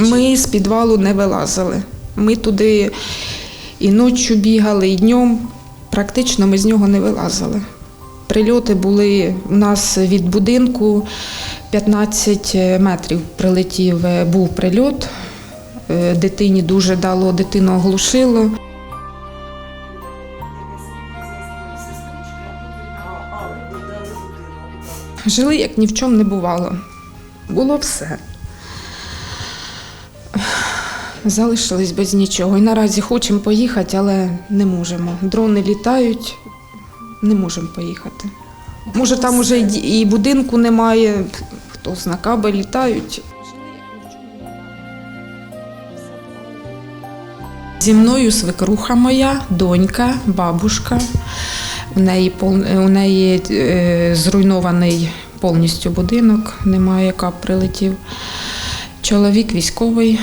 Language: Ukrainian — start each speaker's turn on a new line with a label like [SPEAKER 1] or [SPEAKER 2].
[SPEAKER 1] Ми з підвалу не вилазили. Ми туди і ночі бігали, і днем. Практично ми з нього не вилазили. Прильоти були у нас від будинку 15 метрів прилетів, е, був прильот. Е, Дитині дуже дало, дитину оглушило. Жили, як ні в чому не бувало. Було все. Залишились без нічого. І наразі хочемо поїхати, але не можемо. Дрони літають, не можемо поїхати. Може, там уже і будинку немає, хто зна, каби літають. Зі мною свекруха моя, донька, бабушка. У неї, у неї е, зруйнований повністю будинок, немає кап прилетів. Чоловік військовий,